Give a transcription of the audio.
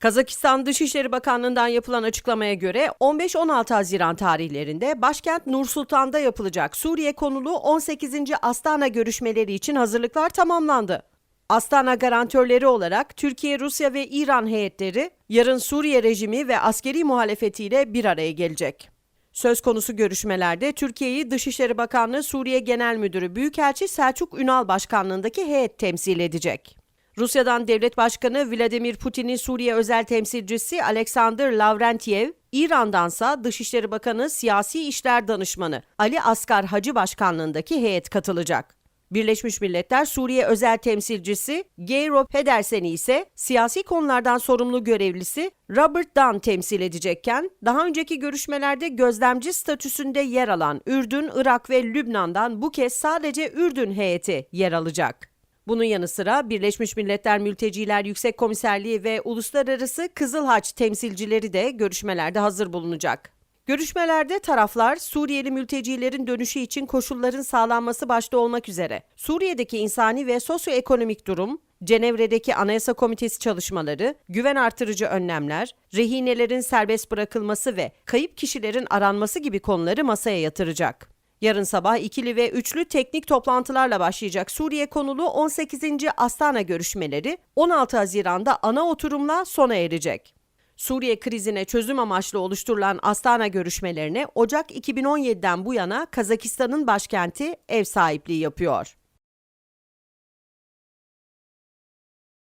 Kazakistan Dışişleri Bakanlığı'ndan yapılan açıklamaya göre 15-16 Haziran tarihlerinde başkent Nur Sultan'da yapılacak Suriye konulu 18. Astana görüşmeleri için hazırlıklar tamamlandı. Astana garantörleri olarak Türkiye, Rusya ve İran heyetleri yarın Suriye rejimi ve askeri muhalefetiyle bir araya gelecek. Söz konusu görüşmelerde Türkiye'yi Dışişleri Bakanlığı Suriye Genel Müdürü Büyükelçi Selçuk Ünal Başkanlığındaki heyet temsil edecek. Rusya'dan Devlet Başkanı Vladimir Putin'in Suriye özel temsilcisi Alexander Lavrentiev, İran'dansa Dışişleri Bakanı Siyasi İşler Danışmanı Ali Asgar Hacı Başkanlığındaki heyet katılacak. Birleşmiş Milletler Suriye özel temsilcisi Geiro Pedersen'i ise siyasi konulardan sorumlu görevlisi Robert Dunn temsil edecekken, daha önceki görüşmelerde gözlemci statüsünde yer alan Ürdün, Irak ve Lübnan'dan bu kez sadece Ürdün heyeti yer alacak. Bunun yanı sıra Birleşmiş Milletler Mülteciler Yüksek Komiserliği ve Uluslararası Kızıl Haç temsilcileri de görüşmelerde hazır bulunacak. Görüşmelerde taraflar Suriyeli mültecilerin dönüşü için koşulların sağlanması başta olmak üzere Suriye'deki insani ve sosyoekonomik durum, Cenevre'deki Anayasa Komitesi çalışmaları, güven artırıcı önlemler, rehinelerin serbest bırakılması ve kayıp kişilerin aranması gibi konuları masaya yatıracak. Yarın sabah ikili ve üçlü teknik toplantılarla başlayacak Suriye konulu 18. Astana görüşmeleri 16 Haziran'da ana oturumla sona erecek. Suriye krizine çözüm amaçlı oluşturulan Astana görüşmelerine Ocak 2017'den bu yana Kazakistan'ın başkenti ev sahipliği yapıyor.